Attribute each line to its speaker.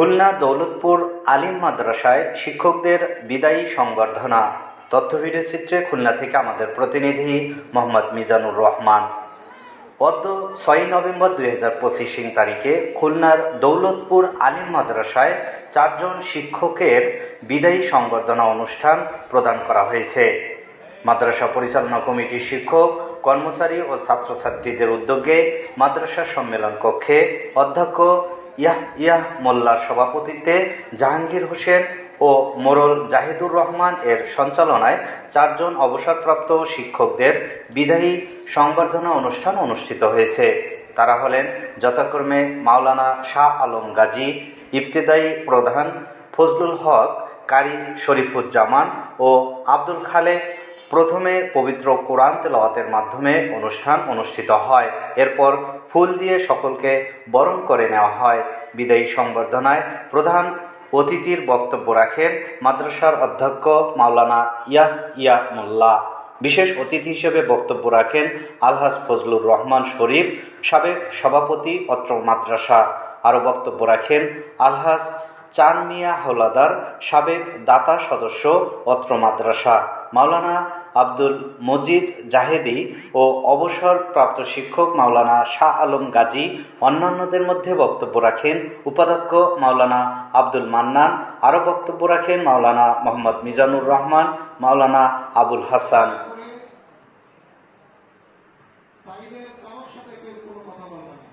Speaker 1: খুলনা দৌলতপুর আলিম মাদ্রাসায় শিক্ষকদের বিদায়ী সংবর্ধনা। তথ্য ভিডিও চিত্রে খুলনা থেকে আমাদের প্রতিনিধি মোহাম্মদ মিজানুর রহমান। অদ্য ছয়ই নভেম্বর দুই হাজার পঁচিশ তারিখে খুলনার দৌলতপুর আলিম মাদ্রাসায় চারজন শিক্ষকের বিদায়ী সংবর্ধনা অনুষ্ঠান প্রদান করা হয়েছে। মাদ্রাসা পরিচালনা কমিটির শিক্ষক, কর্মচারী ও ছাত্রছাত্রীদের উদ্যোগে মাদ্রাসা সম্মেলন কক্ষে অধ্যক্ষ ইয়াহ মোল্লার সভাপতিত্বে জাহাঙ্গীর হোসেন ও মোরল জাহিদুর রহমান এর সঞ্চালনায় চারজন অবসরপ্রাপ্ত শিক্ষকদের বিদায়ী সংবর্ধনা অনুষ্ঠান অনুষ্ঠিত হয়েছে। তারা হলেন যথাক্রমে মাওলানা শাহ আলম গাজী, ইবতেদায়ী প্রধান ফজলুল হক, কারি শরীফুজ্জামান ও আব্দুল খালেক প্রথমে পবিত্র কোরআন তেলাওয়াতের মাধ্যমে অনুষ্ঠান অনুষ্ঠিত হয়। এরপর ফুল দিয়ে সকলকে বরণ করে নেওয়া হয়। বিদায়ী সংবর্ধনায় প্রধান অতিথির বক্তব্য রাখেন মাদ্রাসার অধ্যক্ষ মাওলানা ইয়াহ ইয়া মোল্লা। বিশেষ অতিথি হিসেবে বক্তব্য রাখেন আলহাজ ফজলুর রহমান শরীফ, সাবেক সভাপতি অত্র মাদ্রাসা। আরও বক্তব্য রাখেন আলহাজ চান মিয়া হলাদার সাবেক দাতা সদস্য অত্র মাদ্রাসা। মাওলানা আব্দুল মজিদ জাহেদি ও অবসরপ্রাপ্ত শিক্ষক মাওলানা শাহ আলম গাজী অন্যান্যদের মধ্যে বক্তব্য রাখেন উপাধ্যক্ষ মাওলানা আব্দুল মান্নান, আরও বক্তব্য রাখেন মাওলানা মোহাম্মদ মিজানুর রহমান, মাওলানা আবুল হাসান। কথা